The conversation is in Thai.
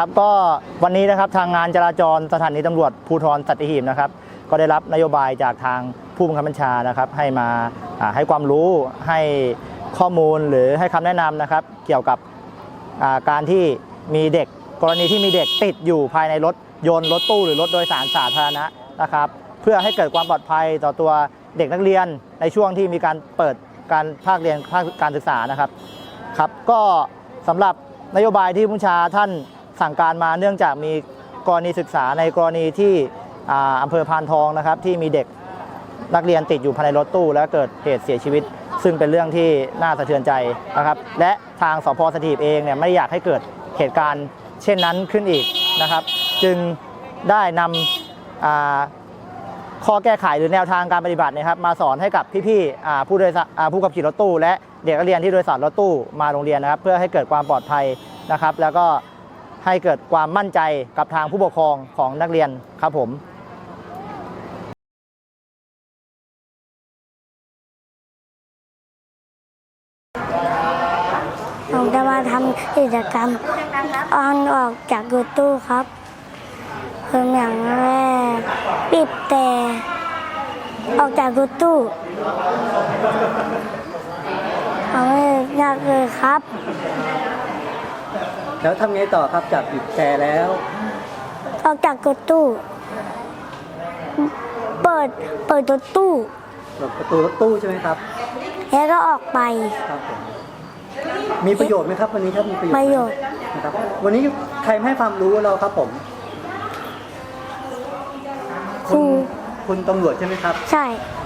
ครับก็วันนี้นะครับทางงานจราจรสถานีตำรวจภูธรสัตหีบนะครับ ก็ได้รับนโยบายจากทางผู้บังคับบัญชานะครับ ให้มาให้ความรู้ให้ข้อมูลหรือให้คำแนะนำนะครับ เกี่ยวกับการที่มีเด็กกรณีที่มีเด็กติดอยู่ภายในรถยนต์รถตู้หรือรถโดยสารสาธารณะนะครับ เพื่อให้เกิดความปลอดภัยต่อตัวเด็กนักเรียนในช่วงที่มีการเปิดการภาคเรียนภาคการศึกษานะครับครับ ก็สำหรับนโยบายที่ผู้บัญชาท่าน สั่งการมาเนื่องจากมีกรณีศึกษาในกรณีที่อำเภอพานทองนะครับที่มีเด็กนักเรียนติดอยู่ภายในรถตู้และเกิดเหตุเสียชีวิต ซึ่งเป็นเรื่องที่น่าสะเทือนใจนะครับและทางสพสถีบเองเนี่ยไม่อยากให้เกิดเหตุการณ์เช่นนั้นขึ้นอีกนะครับ จึงได้นำอ่าข้อแก้ไขหรือแนวทางการปฏิบัติเนะครับ มาสอนให้กับพี่ๆอ่ผู้โดยสารผู้ขับขี่รถตู้ และเด็กนักเรียนที่โดยสารรถตู้มาโรงเรียนนะครับ เพื่อให้เกิดความปลอดภัยนะครับ แล้วก็ ให้เกิดความมั่นใจกับทางผู้ปกครองของนักเรียนครับผมผมจะมาทำกิจกรรมออนออกจากรถตู้ครับเพิ่มอย่างแรกบีบแต่ออกจากรถตู้เอาไม่ยากเลยครับ แล้วทำไงต่อครับจากบีบแต่แล้ว ออกจากรถตู้ เปิดเปิดรถตู้เปิดประตูรถตู้ใช่ไหมครับ แล้วก็ออกไป ครับผมมีประโยชน์ไหมครับ วันนี้ครับมีประโยชน์ประโยชน์ นะครับ วันนี้ใครมาให้ความรู้เราครับผมครูคุณตำรวจใช่ไหมครับ ใช่ค